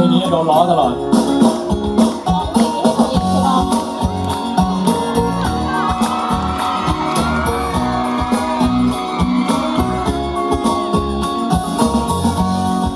เพลงนี้โดนล้อตลอด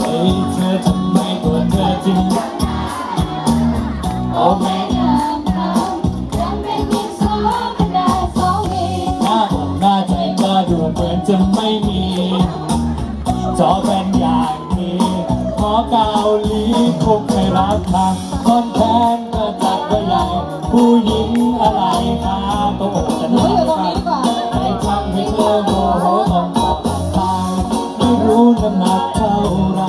เฮ้ยเธอทำไมตัวเธอจึงโอ้แม่หน้าอกหน้าใจก็ดูเหมือนจะไม่มีจอแบนอย่างนี้หมอกาหลีค งไม่รับทางคนแทนก็จัดว่าใหญ่ผู้หญิงอะไรคะต้องบอกกันหนูอยู่ตรงนี้ดีกว่าให้ทำให้เธอโมโหต้องบอกทางไม่รู้น้ำหนักเท่าไร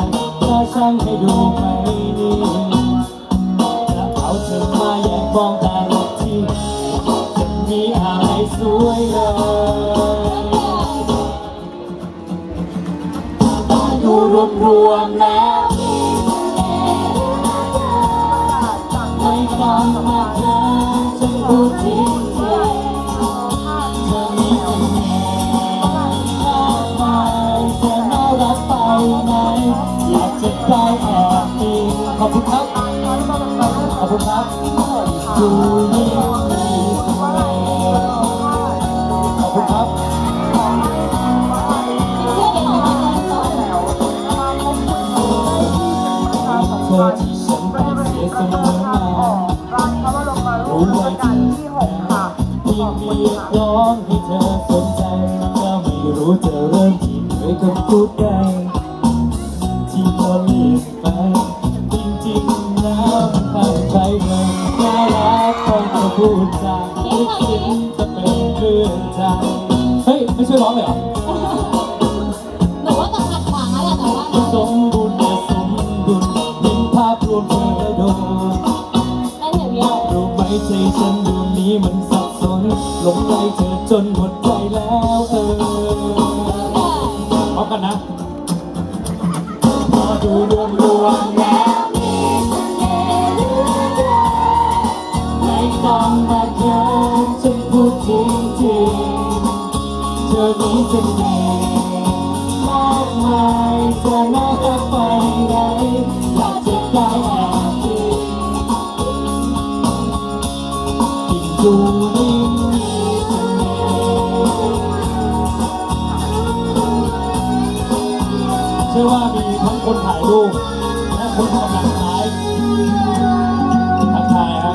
ถ้าช่างให้ดูไม่นี่แล้วเอาเธอมาแยกมองแต่ละที่จะมีอะไรสวยเลยดูรวมรวมแล้ว ขอบคุณครับ ขอบคุณครับดูยิ่งมีเสน่ห์ขอบคุณครับเธอที่ฉันไปเสียเสมอ มีเรียกร้องให้เธอสนใจก็ไม่รู้จะเริ่มที่ด้วยคำพูดใดที่พอเลียนไป จริงๆแล้วมันตั้งใจเลยน่ารักพอจะพูดจาคิดคิดจะเป็นเรื่องใจเฮ้ย ไม่ช่วยร้องเลยเหรอหนูว่าต้องขัดขวางแล้วแหละแต่ว่าสมบูรณ์และสมดุลเห็นภาพรวมเธอโดนได้เห็นเดียวรู้ไหมใจฉันดวงนี้มันสับสน ลงไหลเธอจนหมดใจแล้วเออพร้อมกันนะ พอดูรวมรวมแล้วไม่ต้องมาเคินฉันพูดจริงจริงเธอมีเสน่ห์มากมายจะน่ารักไปไหนอยากจะได้แอบอิงยิ่งดู คนถ่ายรูปและคนกำลังไลฟ์ทักทายฮะ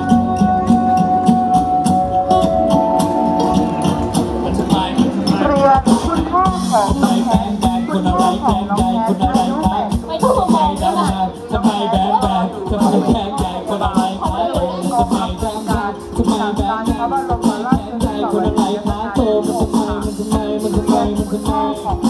มันจะไปมันจะไปเรียนคุณพ่อของทำไมแบนแบนคนอะไรแบนใหญ่คนอะไรครับไม่ต้องมทำไมองดัใช่งไหมดังทำไมแบนแบนทำไมแบนใหญ่คนอะไรครับเออทำไมดังดังทำไมแบนแบนทำไมแบนใหญ่คนอะไรครับโตมันทำไมมันทำไมมันทำไมมันทำไม